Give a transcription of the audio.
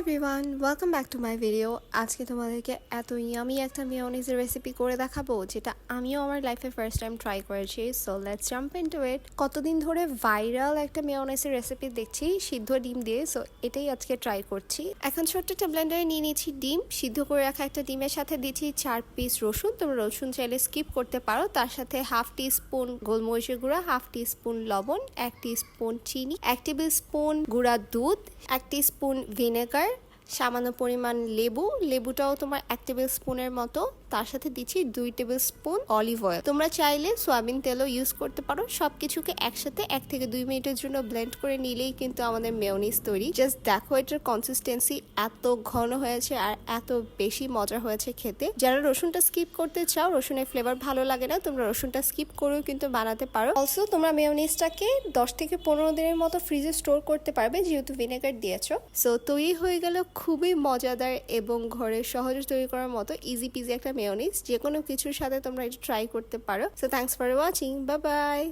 Everyone welcome back to my video আজকে তোমাদেরকে এত ইয়ামি একটা মেয়নিজের রেসিপি করে দেখাবো, যেটা আমিও আমার লাইফে ফার্স্ট টাইম ট্রাই করেছি। So let's jump into it কতদিন ধরে ভাইরাল একটা মেয়নিজের রেসিপি দেখছি, সিদ্ধ ডিম দিয়ে। সো এটাই আজকে ট্রাই করছি। এখন ছোট্ট একটা ব্লেন্ডারে নিয়ে নিয়েছি ডিম। সিদ্ধ করে রাখা একটা ডিমের সাথে দিচ্ছি চার পিস রসুন। তোমরা রসুন চাইলে স্কিপ করতে পারো। তার সাথে হাফ টি স্পুন গোলমরিচের গুঁড়া হাফ টি স্পুন লবণ, এক টি স্পুন চিনি, এক টেবিল স্পুন গুঁড়া দুধ, এক টি স্পুন ভিনেগার সামান্য পরিমাণ লেবু লেবুটাও তোমার এক টেবিল স্পুনের মতো তার সাথে দিচ্ছি দুই টেবিল স্পুন অলিভ অয়েল। তোমরা চাইলে সোয়াবিন তেলও ইউজ করতে পারো। সবকিছুকে একসাথে এক থেকে দুই মিনিটের জন্য ব্লেন্ড করে নিলেই কিন্তু আমাদের মেয়নিজ তৈরি। জাস্ট দেখো এটার কনসিস্টেন্সি এত ঘন হয়েছে আর এত বেশি মজা হয়েছে খেতে। যারা রসুনটা স্কিপ করতে চাও, রসুনের ফ্লেভার ভালো লাগে না, তোমরা রসুনটা স্কিপ করেও কিন্তু বানাতে পারো। অলসো তোমরা মেয়নিজটাকে দশ থেকে পনেরো দিনের মতো ফ্রিজে স্টোর করতে পারবে, যেহেতু ভিনেগার দিয়েছ। সো তৈরি হয়ে গেল খুবই মজাদার এবং ঘরে সহজে তৈরি করার মতো ইজি পিজি একটা মেয়নিজ যে কোনো কিছুর সাথে তোমরা এটা ট্রাই করতে পারো। সো থ্যাংকস ফর ওয়াচিং বা বাই